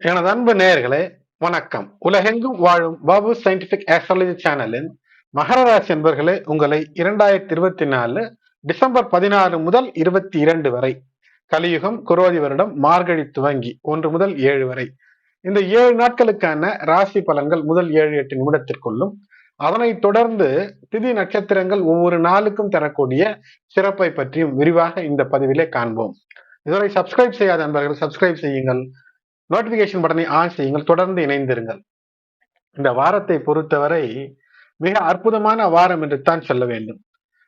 எனது அன்பு நேயர்களே வணக்கம். உலகெங்கும் வாழும் பாபு சயின்டிபிக் ஆஸ்ட்ராலஜி சேனலின் மகர ராசி என்பர்களே உங்களை இரண்டாயிரத்தி இருபத்தி நாலு டிசம்பர் பதினாறு முதல் இருபத்தி இரண்டு வரை கலியுகம் குரோதி வருடம் மார்கழி துவங்கி ஒன்று முதல் ஏழு வரை. இந்த ஏழு நாட்களுக்கான ராசி பலன்கள் முதல் ஏழு எட்டு நிமிடத்திற்குள்ளும் அதனைத் தொடர்ந்து திதி நட்சத்திரங்கள் ஒவ்வொரு நாளுக்கும் தரக்கூடிய சிறப்பை பற்றியும் விரிவாக இந்த பதிவிலே காண்போம். இதுவரை சப்ஸ்கிரைப் செய்யாத நண்பர்கள் சப்ஸ்கிரைப் செய்யுங்கள். நோட்டிபிகேஷன் பட்டனை ஆன் செய்யுங்கள். தொடர்ந்து இணைந்திருங்கள். இந்த வாரத்தை பொறுத்தவரை மிக அற்புதமான வாரம் என்று தான் சொல்ல வேண்டும்.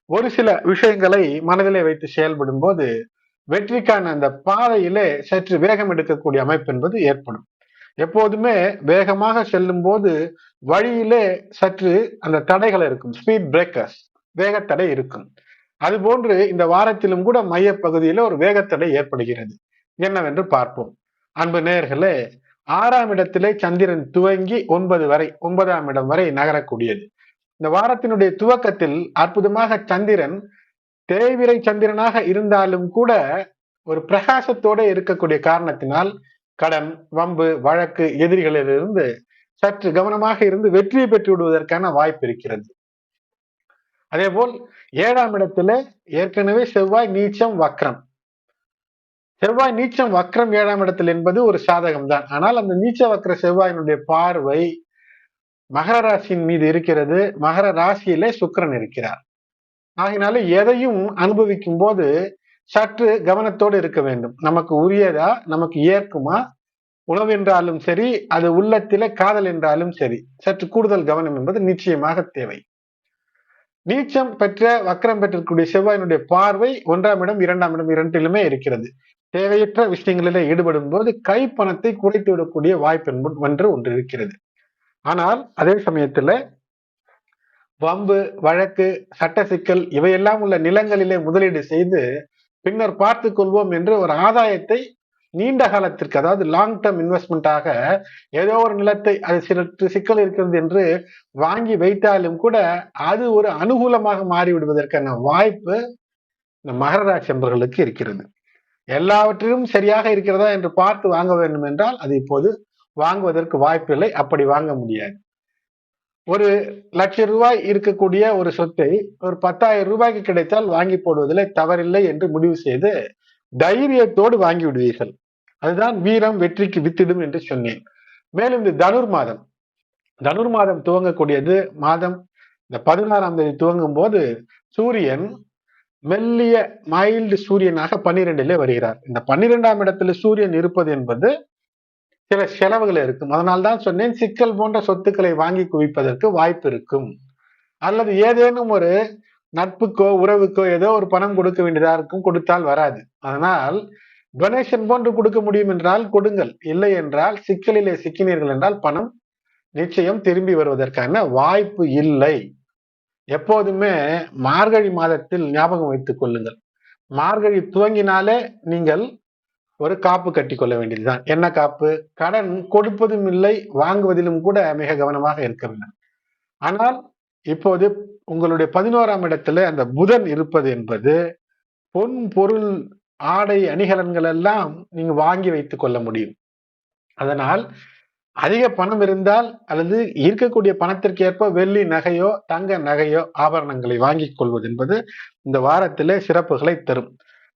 ஒரு சில விஷயங்களை மனதிலே வைத்து செயல்படும் போது வெற்றிக்கான அந்த பாதையிலே சற்று வேகம் எடுக்கக்கூடிய அமைப்பு என்பது ஏற்படும். எப்போதுமே வேகமாக செல்லும் போது வழியிலே சற்று அந்த தடைகள் இருக்கும். ஸ்பீட் பிரேக்கர்ஸ் வேகத்தடை இருக்கும். அதுபோன்று இந்த வாரத்திலும் கூட மைய பகுதியில ஒரு வேகத்தடை ஏற்படுகிறது. என்னவென்று பார்ப்போம். அன்பு நேர்களே ஆறாம் இடத்திலே சந்திரன் துவங்கி ஒன்பது வரை ஒன்பதாம் இடம் வரை நகரக்கூடியது. இந்த வாரத்தினுடைய துவக்கத்தில் அற்புதமாக சந்திரன் தேய்விரை சந்திரனாக இருந்தாலும் கூட ஒரு பிரகாசத்தோட இருக்கக்கூடிய காரணத்தினால் கடன் வம்பு வழக்கு எதிரிகளிலிருந்து சற்று கவனமாக இருந்து வெற்றியை பெற்று விடுவதற்கான வாய்ப்பு இருக்கிறது. அதே போல் ஏழாம் இடத்துல ஏற்கனவே செவ்வாய் நீச்சம் வக்ரம் செவ்வாய் நீச்சம் வக்ரம் ஏழாம் இடத்தில் என்பது ஒரு சாதகம் தான் ஆனால் அந்த நீச்ச வக்ர செவ்வாயினுடைய பார்வை மகர ராசியின் மீது இருக்கிறது. மகர ராசியிலே சுக்கரன் இருக்கிறார். ஆகினால எதையும் அனுபவிக்கும் போது சற்று கவனத்தோடு இருக்க வேண்டும். நமக்கு உரியதா நமக்கு ஏற்குமா? உணவு என்றாலும் சரி அது உள்ளத்தில காதல் என்றாலும் சரி சற்று கூடுதல் கவனம் என்பது நிச்சயமாக தேவை. நீச்சம் பெற்ற வக்கரம் பெற்றிருக்கக்கூடிய செவ்வாயினுடைய பார்வை ஒன்றாம் இடம் இரண்டாம் இடம் இரண்டிலுமே இருக்கிறது. தேவையற்ற விஷயங்களில ஈடுபடும் போது கை பணத்தை குறைத்து விடக்கூடிய வாய்ப்பு என்று ஒன்று இருக்கிறது. ஆனால் அதே சமயத்துல வம்பு வழக்கு சட்ட சிக்கல் இவையெல்லாம் உள்ள நிலங்களிலே முதலீடு செய்து பின்னர் பார்த்து கொள்வோம் என்று ஒரு ஆதாயத்தை நீண்ட காலத்திற்கு அதாவது லாங் டேர்ம் இன்வெஸ்ட்மெண்ட்டாக ஏதோ ஒரு நிலத்தை அது சில சிக்கல் இருக்கிறது என்று வாங்கி வைத்தாலும் கூட அது ஒரு அனுகூலமாக மாறிவிடுவதற்கான வாய்ப்பு இந்த மகர ராசி என்பர்களுக்கு இருக்கிறது. எல்லாவற்றிலும் சரியாக இருக்கிறதா என்று பார்த்து வாங்க வேண்டும் என்றால் அது இப்போது வாங்குவதற்கு வாய்ப்பு இல்லை. அப்படி வாங்க முடியாது. ஒரு லட்சம் ரூபாய் இருக்கக்கூடிய ஒரு சொத்தை ஒரு பத்தாயிரம் ரூபாய்க்கு கிடைத்தால் வாங்கி போடுவதில் தவறில்லை என்று முடிவு செய்து தைரியத்தோடு வாங்கி விடுவீர்கள் அதுதான் வீரம் வெற்றிக்கு வித்திடும் என்று சொன்னேன். மேலும் இந்த தனுர் மாதம். தனுர் மாதம் துவங்கக்கூடியது மாதம் இந்த பதினாறாம் தேதி துவங்கும் போது சூரியன் மெல்லிய மைல்டு சூரியனாக பன்னிரெண்டிலே வருகிறார். இந்த பன்னிரெண்டாம் இடத்துல சூரியன் இருப்பது என்பது சில செலவுகள் இருக்கும். அதனால்தான் சொன்னேன் சிக்கல் போன்ற சொத்துக்களை வாங்கி குவிப்பதற்கு வாய்ப்பு இருக்கும். அல்லது ஏதேனும் ஒரு நட்புக்கோ உறவுக்கோ ஏதோ ஒரு பணம் கொடுக்க வேண்டியதா இருக்கும் கொடுத்தால் வராது. அதனால் டொனேஷன் போன்று கொடுக்க முடியும் என்றால் கொடுங்கள். இல்லை என்றால் சிக்கலிலே சிக்கினீர்கள் என்றால் பணம் நிச்சயம் திரும்பி வருவதற்கான வாய்ப்பு இல்லை. எப்போதுமே மார்கழி மாதத்தில் ஞாபகம் வைத்துக் கொள்ளுங்கள். மார்கழி துவங்கினாலே நீங்கள் ஒரு காப்பு கட்டி கொள்ள வேண்டியதுதான். என்ன காப்பு? கடன் கொடுப்பதும் இல்லை வாங்குவதிலும் கூட மிக கவனமாக இருக்க வேண்டும் ஆனால் இப்போது உங்களுடைய பதினோராம் இடத்துல அந்த புதன் இருப்பது என்பது பொன் பொருள் ஆடை அணிகலன்கள் எல்லாம் நீங்க வாங்கி வைத்துக் கொள்ள முடியும். அதனால் அதிக பணம் இருந்தால் அல்லது இருக்கக்கூடிய பணத்திற்கு ஏற்ப வெள்ளி நகையோ தங்க நகையோ ஆபரணங்களை வாங்கிக் கொள்வது என்பது இந்த வாரத்திலே சிறப்புகளை தரும்.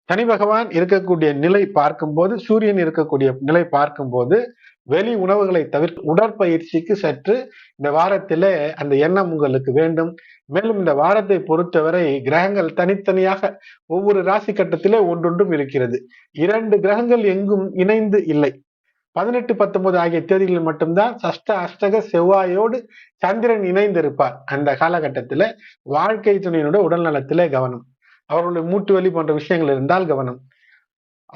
சனி பகவான் இருக்கக்கூடிய நிலை பார்க்கும்போது சூரியன் இருக்கக்கூடிய நிலை பார்க்கும்போது வெளி உணவுகளை தவிர்த்து உடற்பயிற்சிக்கு சற்று இந்த வாரத்திலே அந்த எண்ணம் உங்களுக்கு வேண்டும். மேலும் இந்த வாரத்தை பொறுத்தவரை கிரகங்கள் தனித்தனியாக ஒவ்வொரு ராசி கட்டத்திலே ஒன்றொன்றும் இருக்கிறது. இரண்டு கிரகங்கள் எங்கும் இணைந்து இல்லை. பதினெட்டு பத்தொன்பது ஆகிய தேதிகளில் மட்டும்தான் சஷ்ட அஷ்டக செவ்வாயோடு சந்திரன் இணைந்திருப்பார். அந்த காலகட்டத்தில் வாழ்க்கை துணையினுடைய உடல் நலத்திலே கவனம். அவர்களுடைய மூட்டு வலி போன்ற விஷயங்கள் இருந்தால் கவனம்.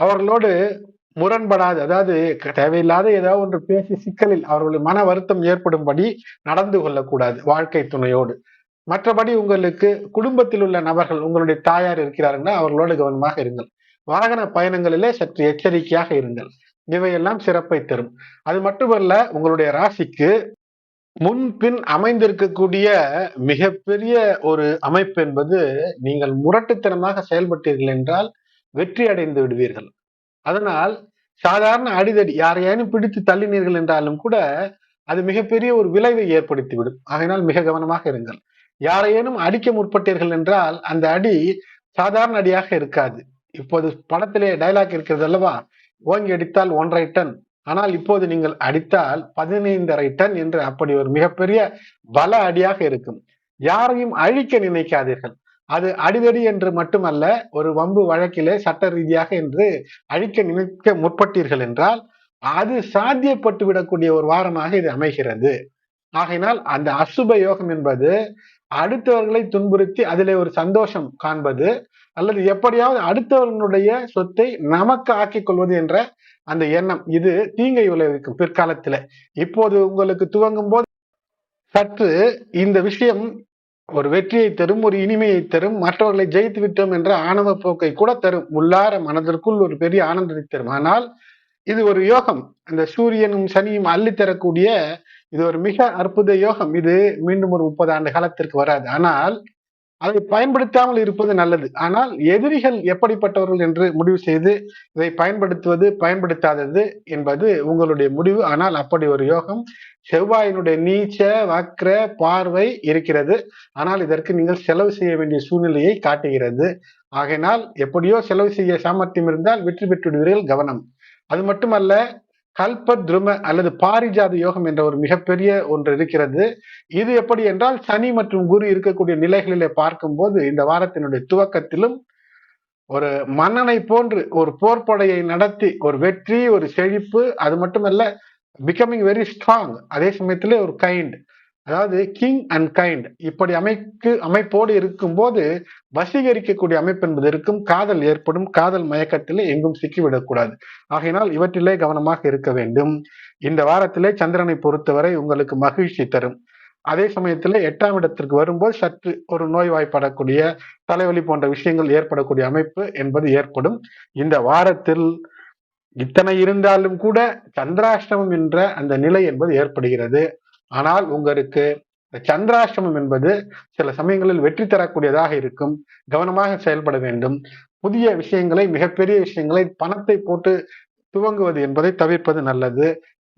அவர்களோடு முரண்படாது அதாவது தேவையில்லாத ஏதாவது ஒன்று பேசி சிக்கலில் அவர்களுடைய மன வருத்தம் ஏற்படும்படி நடந்து கொள்ளக்கூடாது வாழ்க்கை துணையோடு. மற்றபடி உங்களுக்கு குடும்பத்தில் உள்ள நபர்கள் உங்களுடைய தாயார் இருக்கிறாருன்னா அவர்களோடு கவனமாக இருங்கள். வாகன பயணங்களிலே சற்று எச்சரிக்கையாக இருங்கள். இவையெல்லாம் சிறப்பை தரும். அது மட்டுமல்ல உங்களுடைய ராசிக்கு முன்பின் அமைந்திருக்கக்கூடிய மிகப்பெரிய ஒரு அமைப்பு என்பது நீங்கள் முரட்டுத்தனமாக செயல்பட்டீர்கள் என்றால் வெற்றி அடைந்து விடுவீர்கள். அதனால் சாதாரண அடிதடி யாரையானும் பிடித்து தள்ளினீர்கள் என்றாலும் கூட அது மிகப்பெரிய ஒரு விளைவை ஏற்படுத்திவிடும். ஆகையினால் மிக கவனமாக இருங்கள். யாரையேனும் அடிக்க முற்பட்டீர்கள் என்றால் அந்த அடி சாதாரண அடியாக இருக்காது. இப்போது படத்திலே டைலாக் இருக்கிறது அல்லவா? ஓங்கி அடித்தால் ஒன்றரை டன். ஆனால் இப்போது நீங்கள் அடித்தால் பதினைந்தரை டன் என்று அப்படி ஒரு மிகப்பெரிய பல அடியாக இருக்கும். யாரையும் அழிக்க நினைக்காதீர்கள். அது அடிதடி என்று மட்டுமல்ல ஒரு வம்பு வழக்கிலே சட்ட ரீதியாக என்று அழிக்க நினைக்க முற்பட்டீர்கள் என்றால் அது சாத்தியப்பட்டு விடக்கூடிய ஒரு வாரமாக இது அமைகிறது. ஆகையினால் அந்த அசுப யோகம் என்பது அடுத்தவர்களை துன்புறுத்தி அதிலே ஒரு சந்தோஷம் காண்பது அல்லது எப்படியாவது அடுத்தவர்களுடைய சொத்தை நமக்கு ஆக்கிக் கொள்வது என்ற அந்த எண்ணம். இது தீங்கை விளைவிக்கும் பிற்காலத்துல. இப்போது உங்களுக்கு துவங்கும் போது சற்று இந்த விஷயம் ஒரு வெற்றியை தரும் ஒரு இனிமையை தரும் மற்றவர்களை ஜெயித்து விட்டோம் என்ற ஆணவ போக்கை கூட தரும். உள்ளார மனதிற்குள் ஒரு பெரிய ஆனந்தத்தை தரும். ஆனால் இது ஒரு யோகம். இந்த சூரியனும் சனியும் அள்ளி தரக்கூடிய இது ஒரு மிக அற்புத யோகம். இது மீண்டும் ஒரு முப்பது ஆண்டு காலத்திற்கு வராது. ஆனால் அதை பயன்படுத்தாமல் இருப்பது நல்லது. ஆனால் எதிரிகள் எப்படிப்பட்டவர்கள் என்று முடிவு செய்து இதை பயன்படுத்துவது பயன்படுத்தாதது என்பது உங்களுடைய முடிவு. ஆனால் அப்படி ஒரு யோகம் செவ்வாயினுடைய நீச்ச வக்ர பார்வை இருக்கிறது. ஆனால் இதற்கு நீங்கள் செலவு செய்ய வேண்டிய சூழ்நிலையை காட்டுகிறது. ஆகையினால் எப்படியோ செலவு செய்ய சாமர்த்தியம் இருந்தால் வெற்றி பெற்று விடுவீர்கள் கவனம். அது மட்டுமல்ல கல்ப துரும அல்லது பாரிஜாத யோகம் என்ற ஒரு மிகப்பெரிய ஒன்று இருக்கிறது. இது எப்படி என்றால் சனி மற்றும் குரு இருக்கக்கூடிய நிலைகளிலே பார்க்கும்போது இந்த வாரத்தினுடைய துவக்கத்திலும் ஒரு மன்னனை போன்று ஒரு போர்ப்படையை நடத்தி ஒரு வெற்றி ஒரு செழிப்பு அது மட்டுமல்ல பிகமிங் வெரி ஸ்ட்ராங் அதே சமயத்துல ஒரு கைண்ட் அதாவது கிங் அண்ட் கைண்ட் இப்படி அமைக்கு அமைப்போடு இருக்கும்போது வசீகரிக்கக்கூடிய அமைப்பு என்பது இருக்கும். காதல் ஏற்படும். காதல் மயக்கத்திலே எங்கும் சிக்கிவிடக்கூடாது. ஆகையினால் இவற்றிலே கவனமாக இருக்க வேண்டும். இந்த வாரத்திலே சந்திரனை பொறுத்தவரை உங்களுக்கு மகிழ்ச்சி தரும். அதே சமயத்தில் எட்டாம் இடத்திற்கு வரும்போது சற்று ஒரு நோய்வாய்ப்படக்கூடிய தலைவலி போன்ற விஷயங்கள் ஏற்படக்கூடிய அமைப்பு என்பது ஏற்படும். இந்த வாரத்தில் இத்தனை இருந்தாலும் கூட சந்திராஷ்டமம் என்ற அந்த நிலை என்பது ஏற்படுகிறது. ஆனால் உங்களுக்கு சந்திராஷ்டமம் என்பது சில சமயங்களில் வெற்றி தரக்கூடியதாக இருக்கும். கவனமாக செயல்பட வேண்டும். புதிய விஷயங்களை மிகப்பெரிய விஷயங்களை பணத்தை போட்டு துவங்குவது என்பதை தவிர்ப்பது நல்லது.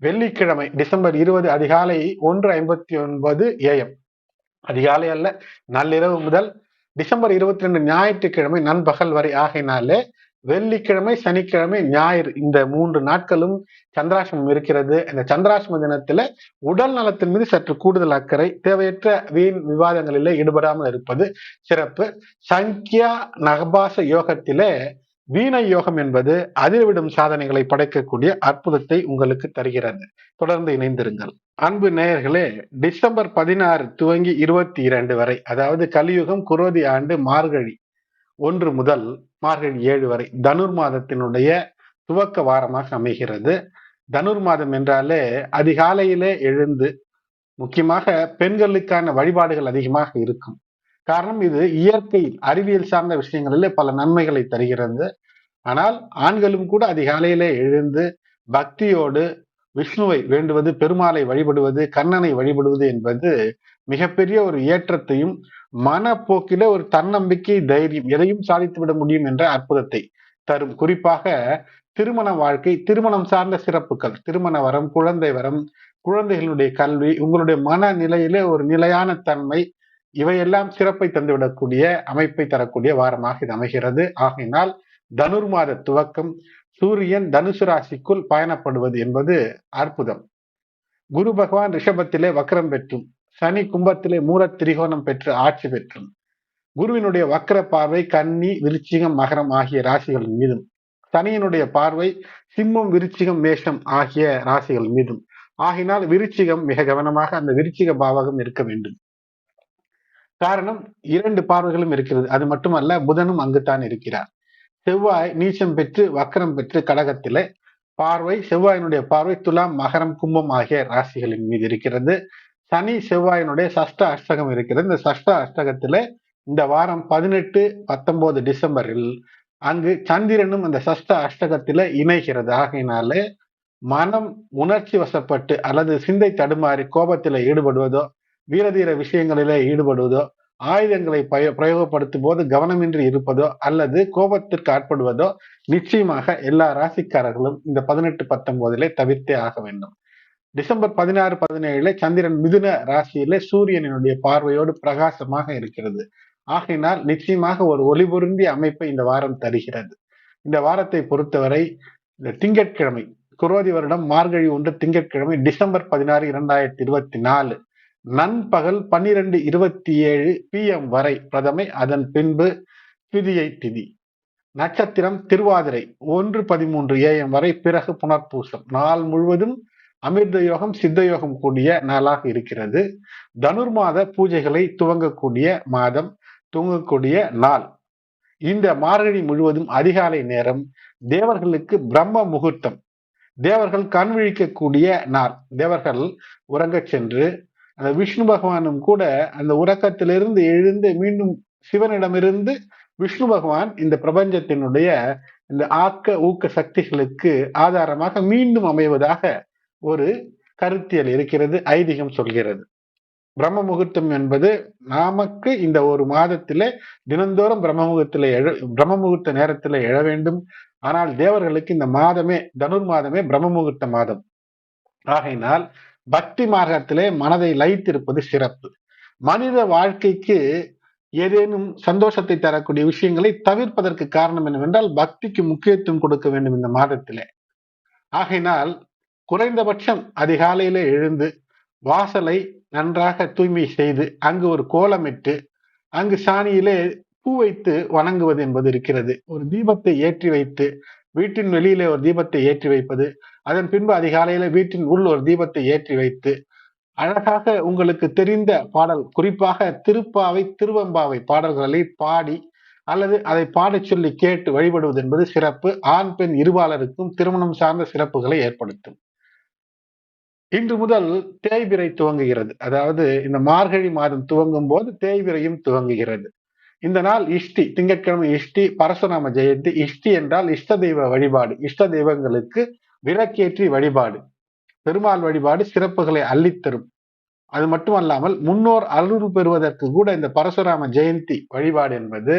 வெள்ளிக்கிழமை டிசம்பர் இருபது அதிகாலை ஒன்று ஐம்பத்தி ஒன்பது ஏஎம் அதிகாலை அல்ல நள்ளிரவு முதல் டிசம்பர் இருபத்தி ரெண்டு ஞாயிற்றுக்கிழமை நண்பகல் வரை. ஆகினாலே வெள்ளிக்கிழமை சனிக்கிழமை ஞாயிறு இந்த மூன்று நாட்களும் சந்திராசிரமம் இருக்கிறது. இந்த சந்திராசிரம தினத்துல உடல் நலத்தின் மீது சற்று கூடுதல் அக்கறை தேவையற்ற வீண் விவாதங்களிலே ஈடுபடாமல் இருப்பது சிறப்பு. சங்கியா நகபாச யோகத்திலே வீணை யோகம் என்பது அதிர்விடும் சாதனைகளை படைக்கக்கூடிய அற்புதத்தை உங்களுக்கு தருகிறது. தொடர்ந்து இணைந்திருங்கள். அன்பு நேயர்களே டிசம்பர் பதினாறு துவங்கி இருபத்தி இரண்டு வரை அதாவது கலியுகம் குரோதி ஆண்டு மார்கழி ஒன்று முதல் மார்கழி ஏழு வரை தனுர் மாதத்தினுடைய துவக்க வாரமாக அமைகிறது. தனுர் மாதம் என்றாலே அதிகாலையிலே எழுந்து முக்கியமாக பெண்களுக்கான வழிபாடுகள் அதிகமாக இருக்கும். காரணம் இது இயற்கை அறிவியல் சார்ந்த விஷயங்களிலே பல நன்மைகளை தருகிறது. ஆனால் ஆண்களும் கூட அதிகாலையிலே எழுந்து பக்தியோடு விஷ்ணுவை வேண்டுவது பெருமாளை வழிபடுவது கண்ணனை வழிபடுவது என்பது மிகப்பெரிய ஒரு ஏற்றத்தையும் மனப்போக்கில ஒரு தன்னம்பிக்கை தைரியம் எதையும் சாதித்து விட முடியும் என்ற அற்புதத்தை தரும். குறிப்பாக திருமண வாழ்க்கை திருமணம் சார்ந்த சிறப்புகள் திருமண வரம் குழந்தை வரம் குழந்தைகளுடைய கல்வி உங்களுடைய மன நிலையிலே ஒரு நிலையான தன்மை இவையெல்லாம் சிறப்பை தந்துவிடக்கூடிய அமைப்பை தரக்கூடிய வாரமாக இது அமைகிறது. ஆகையினால் தனுர்மாத துவக்கம் சூரியன் தனுசு ராசிக்குள் பயணப்படுவது என்பது அற்புதம். குரு பகவான் ரிஷபத்திலே வக்கரம் பெற்றும். சனி கும்பத்திலே மூல திரிகோணம் பெற்று ஆட்சி பெற்றும். குருவினுடைய வக்கர பார்வை கன்னி விருச்சிகம் மகரம் ஆகிய ராசிகள் மீதும். சனியினுடைய பார்வை சிம்மம் விருச்சிகம் மேஷம் ஆகிய ராசிகள் மீதும். ஆகினால் விருச்சிகம் மிக கவனமாக அந்த விருச்சிக பாவகம் இருக்க வேண்டும். காரணம் இரண்டு பார்வைகளும் இருக்கிறது. அது மட்டுமல்ல புதனும் அங்குத்தான் இருக்கிறார். செவ்வாய் நீச்சம் பெற்று வக்கரம் பெற்று கடகத்திலே. பார்வை செவ்வாயினுடைய பார்வை துலாம் மகரம் கும்பம் ஆகிய ராசிகளின் மீது இருக்கிறது. சனி செவ்வாயினுடைய சஷ்ட அஷ்டகம் இருக்கிறது. இந்த சஷ்ட அஷ்டகத்துல இந்த வாரம் பதினெட்டு பத்தொன்பது டிசம்பரில் அங்கு சந்திரனும் அந்த சஷ்ட அஷ்டகத்தில் இணைகிறது. ஆகையினாலே மனம் உணர்ச்சி வசப்பட்டு அல்லது சிந்தை தடுமாறி கோபத்தில ஈடுபடுவதோ வீரதீர விஷயங்களிலே ஈடுபடுவதோ ஆயுதங்களை பய பிரயோகப்படுத்தும் போது கவனமின்றி இருப்பதோ அல்லது கோபத்திற்கு ஆட்படுவதோ நிச்சயமாக எல்லா ராசிக்காரர்களும் இந்த பதினெட்டு பத்தொன்பதிலே தவிர்த்தே ஆக வேண்டும். டிசம்பர் பதினாறு பதினேழுல சந்திரன் மிதுன ராசியில சூரியனினுடைய பார்வையோடு பிரகாசமாக இருக்கிறது. ஆகையினால் நிச்சயமாக ஒரு ஒளிபொருந்திய அமைப்பை இந்த வாரம் தருகிறது. இந்த வாரத்தை பொறுத்தவரை இந்த திங்கட்கிழமை குரோதி வருடம் மார்கழி ஒன்று திங்கட்கிழமை டிசம்பர் பதினாறு இரண்டாயிரத்தி இருபத்தி நாலு நண்பகல் பன்னிரண்டு இருபத்தி ஏழு பி எம் வரை பிரதமை அதன் பின்பு திதியை திதி. நட்சத்திரம் திருவாதிரை ஒன்று பதிமூன்று ஏஎம் வரை பிறகு புனர்பூசம். நாள் முழுவதும் அமிர்த யோகம் சித்த யோகம் கூடிய நாளாக இருக்கிறது. தனுர்மாத பூஜைகளை துவங்கக்கூடிய மாதம் துவங்கக்கூடிய நாள். இந்த மார்கழி முழுவதும் அதிகாலை நேரம் தேவர்களுக்கு பிரம்ம முகூர்த்தம். தேவர்கள் கண் விழிக்கக்கூடிய நாள். தேவர்கள் உறங்கச் சென்று அந்த விஷ்ணு பகவானும் கூட அந்த உறக்கத்திலிருந்து எழுந்து மீண்டும் சிவனிடமிருந்து விஷ்ணு பகவான் இந்த பிரபஞ்சத்தினுடைய இந்த ஆக்க ஊக்க சக்திகளுக்கு ஆதாரமாக மீண்டும் அமைவதாக ஒரு கருத்தியல் இருக்கிறது ஐதீகம் சொல்கிறது. பிரம்ம முகூர்த்தம் என்பது நமக்கு இந்த ஒரு மாதத்திலே தினந்தோறும் பிரம்ம முகூர்த்தில எழ பிரம்ம முகூர்த்த நேரத்தில் எழ வேண்டும். ஆனால் தேவர்களுக்கு இந்த மாதமே தனுர் மாதமே பிரம்ம முகூர்த்த மாதம். ஆகையினால் பக்தி மார்க்கத்திலே மனதை லயித்திருப்பது சிறப்பு. மனித வாழ்க்கைக்கு ஏதேனும் சந்தோஷத்தை தரக்கூடிய விஷயங்களை தவிர்ப்பதற்கு காரணம் என்னவென்றால் பக்திக்கு முக்கியத்துவம் கொடுக்க வேண்டும் இந்த மாதத்திலே. ஆகையினால் குறைந்தபட்சம் அதிகாலையில எழுந்து வாசலை நன்றாக தூய்மை செய்து அங்கு ஒரு கோலமிட்டு அங்கு சாணியிலே பூ வைத்து வணங்குவது என்பது இருக்கிறது. ஒரு தீபத்தை ஏற்றி வைத்து வீட்டின் வெளியிலே ஒரு தீபத்தை ஏற்றி வைப்பது அதன் பின்பு அதிகாலையில வீட்டின் உள் ஒரு தீபத்தை ஏற்றி வைத்து அழகாக உங்களுக்கு தெரிந்த பாடல் குறிப்பாக திருப்பாவை திருவம்பாவை பாடல்களை பாடி அல்லது அதை பாடச் சொல்லி கேட்டு வழிபடுவது என்பது சிறப்பு. ஆண் பெண் இருபாலருக்கும் திருமணம் சார்ந்த சிறப்புகளை ஏற்படுத்தும். இன்று முதல் தேய்பிரை துவங்குகிறது. அதாவது இந்த மார்கழி மாதம் துவங்கும் போது தேய்பிரையும் துவங்குகிறது. இந்த நாள் இஷ்டி திங்கட்கிழமை இஷ்டி பரசுராம ஜெயந்தி. இஷ்டி என்றால் இஷ்ட தெய்வ வழிபாடு இஷ்ட தெய்வங்களுக்கு விளக்கேற்றி வழிபாடு. பெருமாள் வழிபாடு சிறப்புகளை அள்ளித்தரும். அது மட்டுமல்லாமல் முன்னோர் அருள் பெறுவதற்கு கூட இந்த பரசுராம ஜெயந்தி வழிபாடு என்பது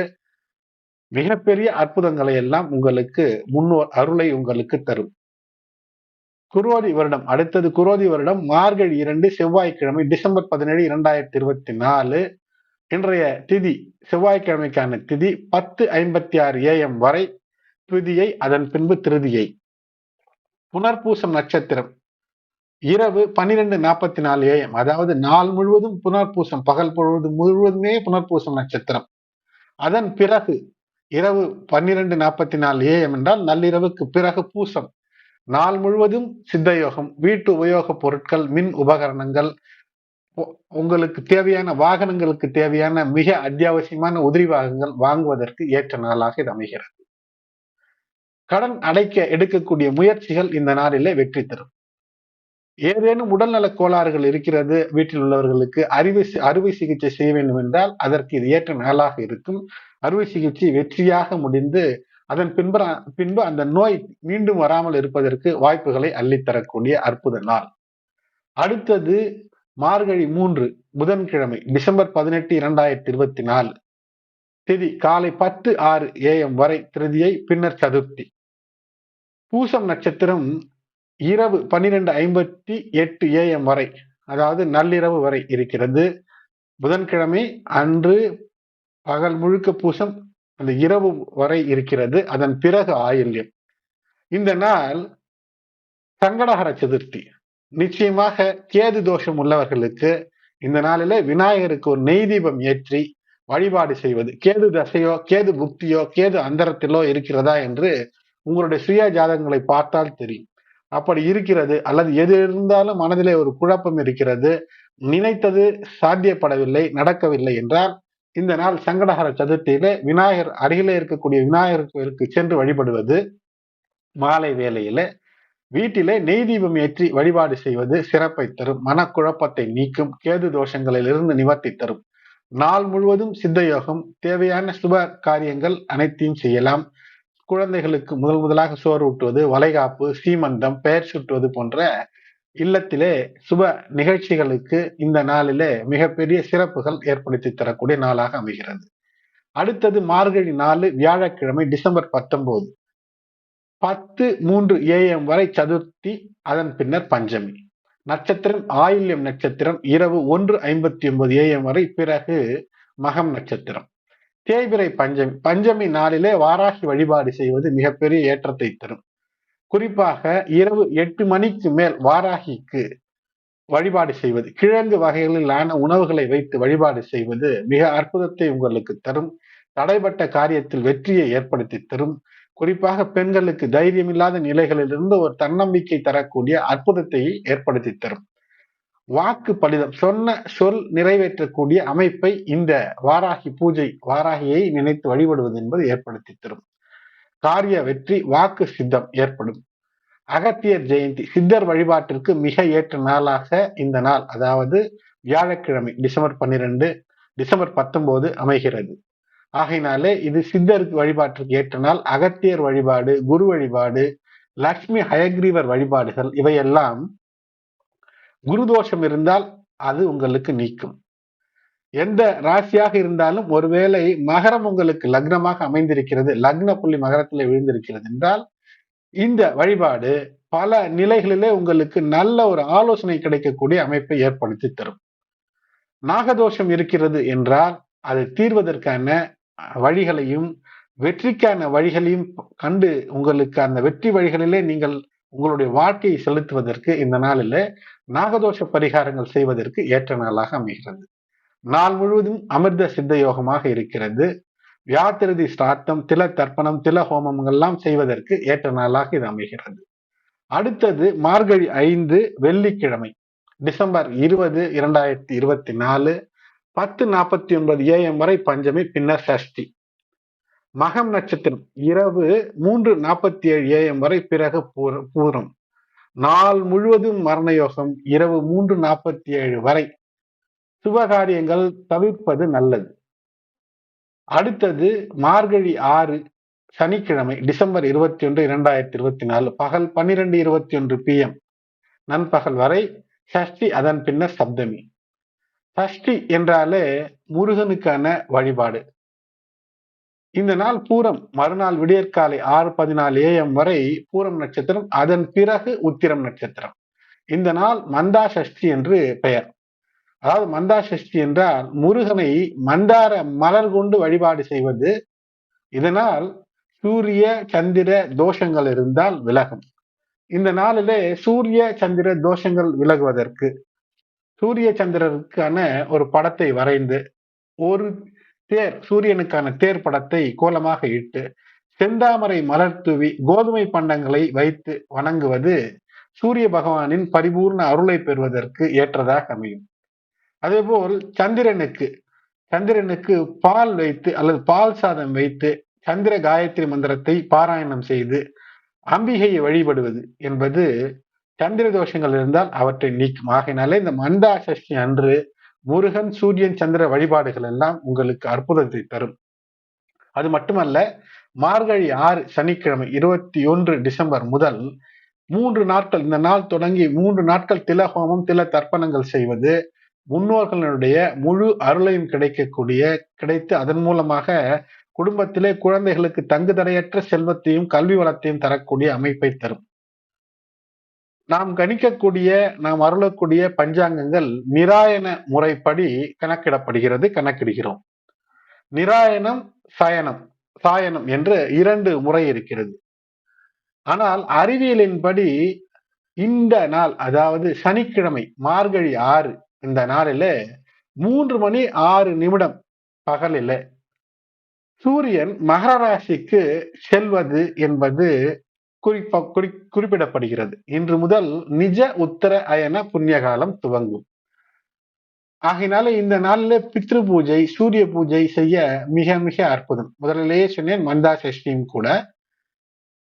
மிகப்பெரிய அற்புதங்களை எல்லாம் உங்களுக்கு முன்னோர் அருளை உங்களுக்கு தரும். குரோதி வருடம் அடுத்தது குரோதி வருடம் மார்கழி இரண்டு செவ்வாய்க்கிழமை டிசம்பர் பதினேழு இரண்டாயிரத்தி இருபத்தி நாலு. இன்றைய திதி செவ்வாய்க்கிழமைக்கான திதி பத்து ஐம்பத்தி ஆறு ஏஎம் வரை திருதியை அதன் பின்பு திருதியை. புனர்பூசம் நட்சத்திரம் இரவு பன்னிரெண்டு நாற்பத்தி நாலு ஏஎம் அதாவது நாள் முழுவதும் புனர்பூசம் பகல் பொழுது முழுவதுமே புனர்பூசம் நட்சத்திரம். அதன் பிறகு இரவு பன்னிரெண்டு நாற்பத்தி நாலு ஏஎம் என்றால் நள்ளிரவுக்கு பிறகு பூசம். நாள் முழுவதும் சித்தயோகம் வீட்டு உபயோக பொருட்கள் மின் உபகரணங்கள் உங்களுக்கு தேவையான வாகனங்களுக்கு தேவையான மிக அத்தியாவசியமான உதிரி வாகனங்கள் வாங்குவதற்கு ஏற்ற நாளாக இது அமைகிறது. கடன் அடைக்க எடுக்கக்கூடிய முயற்சிகள் இந்த நாளிலே வெற்றி தரும். ஏதேனும் உடல்நல கோளாறுகள் இருக்கிறது வீட்டில் உள்ளவர்களுக்கு அறுவை அறுவை சிகிச்சை செய்ய வேண்டும் என்றால் அதற்கு இது ஏற்ற நாளாக இருக்கும். அறுவை சிகிச்சை வெற்றியாக முடிந்து அதன் பின்பு பின்பு அந்த நோய் மீண்டும் வராமல் இருப்பதற்கு வாய்ப்புகளை அள்ளித்தரக்கூடிய அற்புத நாள். அடுத்தது மார்கழி மூன்று புதன்கிழமை டிசம்பர் பதினெட்டு இரண்டாயிரத்தி இருபத்தி நாலு. திதி காலை பத்து ஆறு ஏஎம் வரை திருதியை பின்னர் சதுர்த்தி. பூசம் நட்சத்திரம் இரவு பன்னிரெண்டு ஐம்பத்தி எட்டு ஏஎம் வரை அதாவது நள்ளிரவு வரை இருக்கிறது. புதன்கிழமை அன்று பகல் முழுக்க பூசம் அந்த இரவு வரை இருக்கிறது அதன் பிறகு ஆயில்யம். இந்த நாள் சங்கடஹர சதுர்த்தி. நிச்சயமாக கேது தோஷம் உள்ளவர்களுக்கு இந்த நாளில விநாயகருக்கு ஒரு நெய் தீபம் ஏற்றி வழிபாடு செய்வது. கேது தசையோ கேது புக்தியோ கேது அந்தரத்திலோ இருக்கிறதா என்று உங்களுடைய சுய ஜாதகங்களை பார்த்தால் தெரியும். அப்படி இருக்கிறது அல்லது எது இருந்தாலும் மனதிலே ஒரு குழப்பம் இருக்கிறது. நினைத்தது சாத்தியப்படவில்லை நடக்கவில்லை என்றால் இந்த நாள் சங்கடஹர சதுர்த்தியில விநாயகர் அருகிலே இருக்கக்கூடிய விநாயகர் கோயிலுக்கு சென்று வழிபடுவது மாலை வேளையில. வீட்டிலே நெய் தீபம் ஏற்றி வழிபாடு செய்வது சிறப்பை தரும். மனக்குழப்பத்தை நீக்கும் கேது தோஷங்களிலிருந்து நிவர்த்தி தரும். நாள் முழுவதும் சித்த யோகம் தேவையான சுப காரியங்கள் அனைத்தையும் செய்யலாம். குழந்தைகளுக்கு முதல் முதலாக சோறு ஊட்டுவது வளைகாப்பு சீமந்தம் பெயர் சுட்டுவது போன்ற இல்லத்திலே சுப நிகழ்ச்சிகளுக்கு இந்த நாளிலே மிகப்பெரிய சிறப்புகள் ஏற்படுத்தி தரக்கூடிய நாளாக அமைகிறது. அடுத்தது மார்கழி நாலு வியாழக்கிழமை டிசம்பர் பத்தொன்பது பத்து மூன்று ஏஎம் வரை சதுர்த்தி அதன் பின்னர் பஞ்சமி. நட்சத்திரம் ஆயில்யம் நட்சத்திரம் இரவு ஒன்று ஐம்பத்தி ஒன்பது ஏஎம் வரை பிறகு மகம் நட்சத்திரம். தேய்பிரை பஞ்சமி பஞ்சமி நாளிலே வாராகி வழிபாடு செய்வது மிகப்பெரிய ஏற்றத்தை தரும். குறிப்பாக இரவு எட்டு மணிக்கு மேல் வாராகிக்கு வழிபாடு செய்வது. கிழங்கு வகைகளிலான உணவுகளை வைத்து வழிபாடு செய்வது மிக அற்புதத்தை உங்களுக்கு தரும். தடைப்பட்ட காரியத்தில் வெற்றியை ஏற்படுத்தி தரும். குறிப்பாக பெண்களுக்கு தைரியம் இல்லாத நிலைகளிலிருந்து ஒரு தன்னம்பிக்கை தரக்கூடிய அற்புதத்தை ஏற்படுத்தி தரும். வாக்கு பலிதம். சொன்ன சொல் நிறைவேற்றக்கூடிய அமைப்பை இந்த வாராகி பூஜை வாராகியை நினைத்து வழிபடுவது என்பது ஏற்படுத்தி தரும். காரிய வெற்றி வாக்கு சித்தம் ஏற்படும். அகத்தியர் ஜெயந்தி சித்தர் வழிபாட்டிற்கு மிக ஏற்ற நாளாக இந்த நாள் அதாவது வியாழக்கிழமை டிசம்பர் பன்னிரெண்டு டிசம்பர் பத்தொன்பது அமைகிறது. ஆகையினாலே இது சித்தருக்கு வழிபாட்டிற்கு ஏற்ற நாள் அகத்தியர் வழிபாடு குரு வழிபாடு லக்ஷ்மி ஹயக்ரீவர் வழிபாடுகள் இவையெல்லாம் குரு தோஷம் இருந்தால் அது உங்களுக்கு நீக்கும். எந்த ராசியாக இருந்தாலும் ஒருவேளை மகரம் உங்களுக்கு லக்னமாக அமைந்திருக்கிறது லக்ன புள்ளி மகரத்தில் விழுந்திருக்கிறது என்றால் இந்த வழிபாடு பல நிலைகளிலே உங்களுக்கு நல்ல ஒரு ஆலோசனை கிடைக்கக்கூடிய அமைப்பை ஏற்படுத்தி தரும். நாகதோஷம் இருக்கிறது என்றால் அதை தீர்வதற்கான வழிகளையும் வெற்றிக்கான வழிகளையும் கண்டு உங்களுக்கு அந்த வெற்றி வழிகளிலே நீங்கள் உங்களுடைய வாழ்க்கையை செலுத்துவதற்கு இந்த நாளில் நாகதோஷ பரிகாரங்கள் செய்வதற்கு ஏற்ற நாளாக அமைகிறது. நாள் முழுவதும் அமிர்த சித்த யோகமாக இருக்கிறது. வியாத்திரதி ஸ்ராத்தம் தில தர்ப்பணம் தில ஹோமங்கள்லாம் செய்வதற்கு ஏற்ற நாளாக இது அமைகிறது. அடுத்தது மார்கழி ஐந்து வெள்ளிக்கிழமை டிசம்பர் இருபது இரண்டாயிரத்தி இருபத்தி நாலு பத்து நாற்பத்தி ஒன்பது ஏஎம் வரை பஞ்சமி பின்னர் சஷ்டி. மகம் நட்சத்திரம் இரவு மூன்று நாற்பத்தி ஏழு ஏஎம் வரை பிறகு பூரம். நாள் முழுவதும் மரண யோகம் இரவு மூன்று நாற்பத்தி ஏழு வரை சுபகாரியங்கள் தவிர்ப்பது நல்லது. அடுத்தது மார்கழி ஆறு சனிக்கிழமை டிசம்பர் இருபத்தி ஒன்று இரண்டாயிரத்தி இருபத்தி நாலு பகல் பன்னிரெண்டு இருபத்தி ஒன்று பி எம் நண்பகல் வரை சஷ்டி அதன் பின்னர் சப்தமி. சஷ்டி என்றாலே முருகனுக்கான வழிபாடு. இந்த நாள் பூரம் மறுநாள் விடியற்காலை ஆறு பதினாலு ஏஎம் வரை பூரம் நட்சத்திரம் அதன் பிறகு உத்திரம் நட்சத்திரம். இந்த நாள் மந்தா சஷ்டி என்று பெயர். அதாவது மந்தா சஷ்டி என்றால் முருகனை மந்தார மலர் கொண்டு வழிபாடு செய்வது. இதனால் சூரிய சந்திர தோஷங்கள் இருந்தால் விலகும். இந்த நாளிலே சூரிய சந்திர தோஷங்கள் விலகுவதற்கு சூரிய சந்திரருக்கான ஒரு படத்தை வரைந்து ஒரு தேர் சூரியனுக்கான தேர் படத்தை கோலமாக இட்டு செந்தாமரை மலர் தூவி கோதுமை பண்டங்களை வைத்து வணங்குவது சூரிய பகவானின் பரிபூர்ண அருளை பெறுவதற்கு ஏற்றதாக அமையும். அதேபோல் சந்திரனுக்கு சந்திரனுக்கு பால் வைத்து அல்லது பால் சாதம் வைத்து சந்திர காயத்ரி மந்திரத்தை பாராயணம் செய்து அம்பிகையை வழிபடுவது என்பது சந்திர தோஷங்கள் இருந்தால் அவற்றை நீக்கும். ஆகையினாலே இந்த மந்தா சஷ்டி அன்று முருகன் சூரியன் சந்திர வழிபாடுகள் எல்லாம் உங்களுக்கு அற்புதத்தை தரும். அது மட்டுமல்ல மார்கழி ஆறு சனிக்கிழமை இருபத்தி ஒன்று டிசம்பர் முதல் மூன்று நாட்கள் இந்த நாள் தொடங்கி மூன்று நாட்கள் தில ஹோமம் தில தர்ப்பணங்கள் செய்வது முன்னோர்களினுடைய முழு அருளையும் கிடைக்கக்கூடிய கிடைத்து அதன் மூலமாக குடும்பத்திலே குழந்தைகளுக்கு தங்கு தடையற்ற செல்வத்தையும் கல்வி வளத்தையும் தரக்கூடிய அமைப்பை தரும். நாம் கணிக்கக்கூடிய நாம் அருளக்கூடிய பஞ்சாங்கங்கள் நிராயன முறைப்படி கணக்கிடப்படுகிறது கணக்கிடுகிறோம். நிராயனம் சயனம் சாயனம் என்று இரண்டு முறை இருக்கிறது. ஆனால் அறிவியலின்படி இந்த நாள் அதாவது சனிக்கிழமை மார்கழி ஆறு இந்த நாளிலே மூன்று மணி ஆறு நிமிடம் பகலில் சூரியன் மகர ராசிக்கு செல்வது என்பது குறிப்ப குறி குறிப்பிடப்படுகிறது. இன்று முதல் நிஜ உத்தர அயன புண்ணிய காலம் துவங்கும். ஆகினால இந்த நாளில பித்ரு பூஜை சூரிய பூஜை செய்ய மிக மிக அற்புதம். முதலிலேயே சொன்னேன் மந்தா சஷ்டியும் கூட.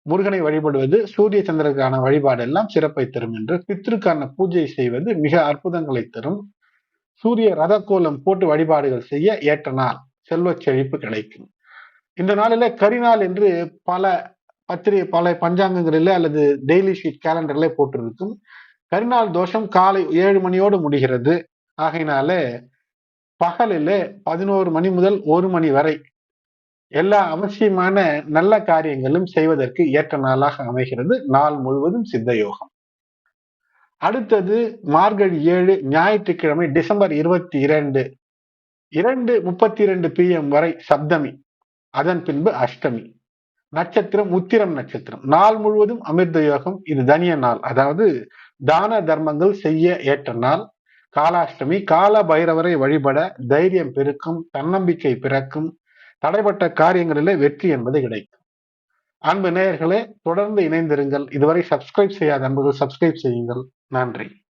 முருகனை வழிபடுவது சூரிய சந்திரனுக்கான வழிபாடு எல்லாம் சிறப்பை தரும் என்று பித்ருக்கான பூஜை செய்வது மிக அற்புதங்களை தரும். சூரிய ரத கோலம் போட்டு வழிபாடுகள் செய்ய ஏற்ற நாள் செல்வ செழிப்பு கிடைக்கும். இந்த நாளில கரிநாள் என்று பல பத்திரிகை பல பஞ்சாங்கங்களில் அல்லது டெய்லி ஷீட் கேலண்டர்ல போட்டிருக்கும். கரிநாள் தோஷம் காலை ஏழு மணியோடு முடிகிறது. ஆகையினால பகலில் பதினோரு மணி முதல் ஒரு மணி வரை எல்லா அவசியமான நல்ல காரியங்களும் செய்வதற்கு ஏற்ற நாளாக அமைகிறது. நாள் முழுவதும் சித்த யோகம். அடுத்தது மார்கழி ஏழு ஞாயிற்றுக்கிழமை டிசம்பர் இருபத்தி இரண்டு இரண்டு முப்பத்தி இரண்டு பிஎம் வரை சப்தமி. அதன் பின்பு அஷ்டமி. நட்சத்திரம் உத்திரம் நட்சத்திரம். நாள் முழுவதும் அமிர்த யோகம். இது தனிய நாள். அதாவது தான தர்மங்கள் செய்ய ஏற்ற நாள். காலாஷ்டமி. கால பைரவரை வழிபட தைரியம் பெருக்கும் தன்னம்பிக்கை பிறக்கும் தடைப்பட்ட காரியங்களிலே வெற்றி என்பது கிடைக்கும். அன்பு நேயர்களே தொடர்ந்து இணைந்திருங்கள். இதுவரை சப்ஸ்கிரைப் செய்யாத அன்புகள் சப்ஸ்கிரைப் செய்யுங்கள். நன்றி.